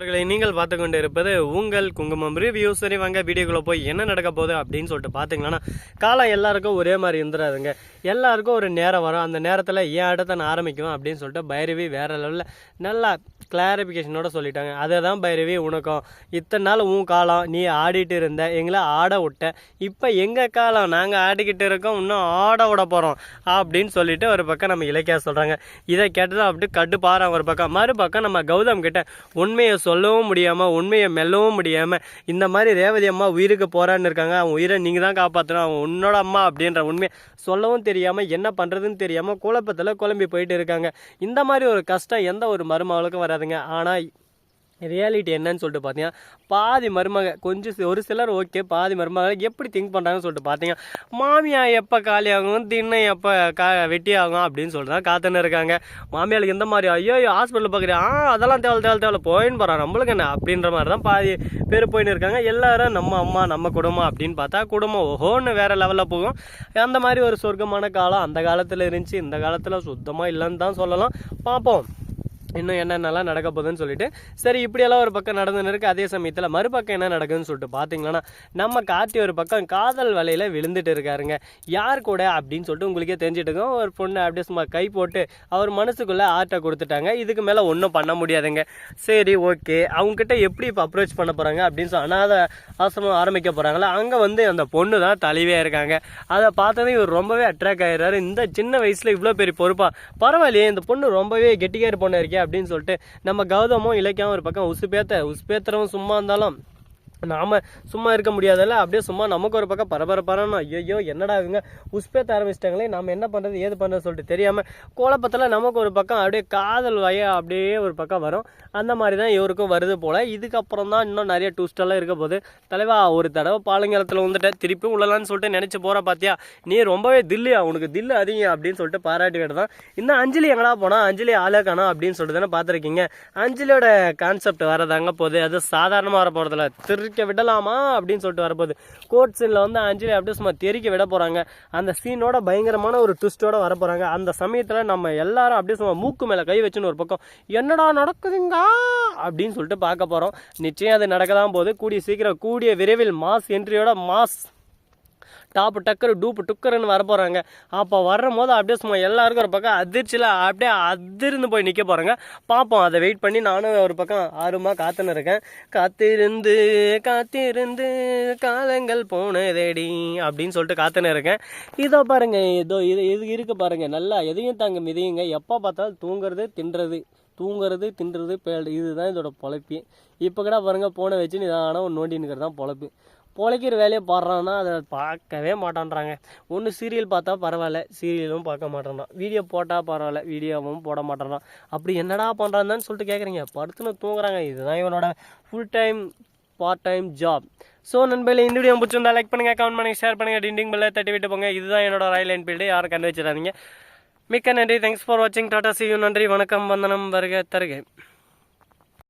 அவர்களை நீங்கள் பார்த்து கொண்டு இருப்பது உங்கள் குங்குமம் ரிவ்யூ சரி வாங்க வீடியோக்குள்ளே போய் என்ன நடக்க போகுது அப்படின்னு சொல்லிட்டு பார்த்தீங்கன்னா காலம் எல்லாருக்கும் ஒரே மாதிரி இருந்துடாதுங்க எல்லாருக்கும் ஒரு நேரம் வரும். அந்த நேரத்தில் ஏன் இடத்த நான் ஆரம்பிக்கும் அப்படின்னு சொல்லிட்டு பைரவி வேற லெவலில் நல்லா கிளாரிஃபிகேஷனோட சொல்லிட்டாங்க. அதை தான் பைரவி உனக்கும். இத்தனை நாள் உன் காலம் நீ ஆடிட்டு இருந்த எங்களை ஆட விட்ட. இப்போ எங்கள் காலம்? நாங்கள் ஆடிக்கிட்டு இருக்கோம் இன்னும் ஆட விட போகிறோம் அப்படின்னு சொல்லிட்டு ஒரு பக்கம் நம்ம இலக்கியா சொல்கிறாங்க இதை கேட்டதான் அப்படி கட்டுப்பாறாங்க ஒரு பக்கம். மறுபக்கம் நம்ம கௌதம் கிட்ட உண்மையை சொல்லவும் முடியாமல் உண்மையை மெல்லவும் முடியாமல் இந்த மாதிரி ரேவதி அம்மா உயிருக்கு போகிறான்னு இருக்காங்க. அவன் உயிரை நீங்கள் தான் காப்பாற்றணும் அவன் உன்னோட அம்மா அப்படின்ற உண்மையை சொல்லவும் தெரியாமல் என்ன பண்ணுறதுன்னு தெரியாமல் குழப்பத்தில் குழம்பி போயிட்டு இருக்காங்க. இந்த மாதிரி ஒரு கஷ்டம் எந்த ஒரு மருமகளுக்கும் வராதுங்க. ஆனால் ரியாலிட்டி என்னன்னு சொல்லிட்டு பார்த்தீங்கன்னா பாதி மருமக கொஞ்சம் ஒரு சிலர் ஓகே பாதி மருமக எப்படி திங்க் பண்ணுறாங்கன்னு சொல்லிட்டு பார்த்தீங்கன்னா மாமியா எப்போ காலியாகும் தின்னை திண்ணை எப்போ கா வெட்டி ஆகும் அப்படின்னு சொல்லிட்டு தான் காத்துன்னு இருக்காங்க. மாமியாளுக்கு எந்த மாதிரி ஐயோ ஹாஸ்பிட்டல் பார்க்குறியா ஆ அதெல்லாம் தேவை தேவை தேவை போயின்னு போகிறான் நம்மளுக்கு என்ன? அப்படின்ற மாதிரி தான் பாதி பேர் போயின்னு இருக்காங்க. எல்லாரும் நம்ம அம்மா நம்ம குடும்பம் அப்படின்னு பார்த்தா குடும்பம் ஓஹோன்னு வேறு லெவலில் போகும். அந்த மாதிரி ஒரு சொர்க்கமான காலம் அந்த காலத்தில் இருந்துச்சு. இந்த காலத்தில் சுத்தமாக இல்லைன்னு தான் சொல்லலாம். பார்ப்போம் இன்னும் என்னென்னலாம் நடக்க போகுதுன்னு சொல்லிட்டு. சரி இப்படியெல்லாம் ஒரு பக்கம் நடந்துன்னு இருக்கு. அதே சமயத்தில் மறுபக்கம் என்ன நடக்குதுன்னு சொல்லிட்டு பார்த்தீங்கன்னா நம்ம கார்த்தி ஒரு பக்கம் காதல் வலையில் விழுந்துட்டு இருக்காருங்க. யார் கூட அப்படின்னு சொல்லிட்டு உங்களுக்கே தெரிஞ்சுட்டு இருக்கோம். ஒரு பொண்ணு அப்படியே சும்மா கை போட்டு அவர் மனசுக்குள்ளே ஆர்ட்டை கொடுத்துட்டாங்க. இதுக்கு மேலே ஒன்றும் பண்ண முடியாதுங்க. சரி ஓகே அவங்ககிட்ட எப்படி இப்போ அப்ரோச் பண்ண போகிறாங்க அப்படின்னு சொல்லி அனாத ஆசிரமம் ஆரம்பிக்க போகிறாங்களா அங்கே வந்து அந்த பொண்ணு தான் தலைவியாக இருக்காங்க. அதை பார்த்ததும் இவர் ரொம்பவே அட்ராக்ட் ஆகிறாரு இந்த சின்ன வயசில் இவ்வளோ பெரிய பொறுப்பா. பரவாயில்லையே இந்த பொண்ணு ரொம்பவே கெட்டிக்காரி பொண்ணு இருக்கே அப்படின்னு சொல்லிட்டு நம்ம கௌதமும் இலக்கியம் ஒரு பக்கம் உசுப்பேத்த உசுப்பேத்துறவன் சும்மா இருந்தாலும் நாம் சும்மா இருக்க முடியாதல்ல அப்படியே சும்மா நமக்கு ஒரு பக்கம் பரபரப்பான ஐயோ என்னடா இவங்க உஸ்பேத்த ஆரம்பிச்சிட்டாங்களே நம்ம என்ன பண்ணுறது ஏது பண்ணுறது சொல்லிட்டு தெரியாமல் கோலப்பத்தில் நமக்கு ஒரு பக்கம் அப்படியே காதல் வய அப்படியே ஒரு பக்கம் வரும். அந்த மாதிரி தான் இவருக்கும் வருது போல். இதுக்கப்புறம் தான் இன்னும் நிறைய டூஸ்டெல்லாம் இருக்க போகுது. தலைவா ஒரு தடவை பாலங்காலத்தில் வந்துட்ட திருப்பி உள்ளலான்னு சொல்லிட்டு நினச்சி போகிற பார்த்தியா நீ ரொம்பவே தில்லியா உனக்கு தில்லு அதிகம் அப்படின்னு சொல்லிட்டு பாராட்டி தான் இன்னும் அஞ்சலி எங்கடா போனால் அஞ்சலி ஆளே அப்படின்னு சொல்லிட்டு தானே பார்த்துருக்கீங்க அஞ்சலியோட கான்செப்ட் வரதாங்க போகுது. அது சாதாரணமாக வர போகிறதில்ல தெரிக்க விடலாமா அப்படின்னு சொல்லிட்டு வரப்போகுது. கோர்ட் சீனில் வந்து அஞ்சலி அப்படியே சும்மா தெறிக்க விட போகிறாங்க அந்த சீனோட பயங்கரமான ஒரு ட்விஸ்ட்டோட வர போகிறாங்க அந்த சமயத்தில் நம்ம எல்லாரும் அப்படியே சும்மா மூக்கு மேலே கை வச்சுன்னு ஒரு பக்கம் என்னடா நடக்குதுங்க? அப்படின்னு சொல்லிட்டு பார்க்க போகிறோம் நிச்சயம் அது நடக்க தான் போகுது. கூடிய சீக்கிரம் கூடிய விரைவில் மாஸ் என்ட்ரியோட மாஸ் டாப்பு டக்கரு டூப்பு டுக்கருன்னு வர போகிறாங்க அப்போ வரும் போது அப்படியே சும்மா எல்லாருக்கும் ஒரு பக்கம் அதிர்ச்சியில் அப்படியே அதிர்ந்து போய் நிற்க போகிறாங்க பார்ப்போம் அதை வெயிட் பண்ணி நானும் ஒரு பக்கம் ஆர்வமாக காத்துன்னு இருக்கேன். காத்திருந்து காத்திருந்து காலங்கள் போனதேடி அப்படின்னு சொல்லிட்டு காத்துன்னு இருக்கேன். இதோ பாருங்க இதோ இது இது இருக்குது பாருங்கள் நல்லா எதையும் தாங்க மிதியுங்க எப்போ பார்த்தாலும் தூங்குறது தின்றது. தூங்குறது தின்றது பேல் இதுதான் இதோட பொழைப்பு. இப்போ கூட பாருங்கள் போனை வச்சு நிதானம் ஒன்று நோண்டின்னுக்கிறது தான் பொழப்பு. பொழைக்கிற வேலையை பாடுறான்னா அதை பார்க்கவே மாட்டான்றாங்க. ஒன்று சீரியல் பார்த்தா பரவாயில்ல சீரியலும் பார்க்க மாட்டேறான் வீடியோ போட்டால் பரவாயில்ல வீடியோவும் போட மாட்டேறான் அப்படி என்னடா பண்ணுறான்னு சொல்லிட்டு கேட்குறீங்க படுத்துன்னு தூங்குறாங்க. இதுதான் இவனோட full time part time job so நண்பர்களே இந்த வீடியோ பிடிச்சிருந்தா லைக் பண்ணுங்கள் கமெண்ட் பண்ணுங்கள் ஷேர் பண்ணுங்கள் டிண்டிங் பில்லை தட்டி விட்டு போங்க. இதுதான் என்னோட ராயல் என்ஃபீல்டு யாரும் கண்டு வச்சிடாதீங்க. மிக்க நன்றி. தேங்க்ஸ் ஃபார் வாட்சிங் டாடா சி யூ நன்றி. வணக்கம். வந்தனம். வருக தருகை.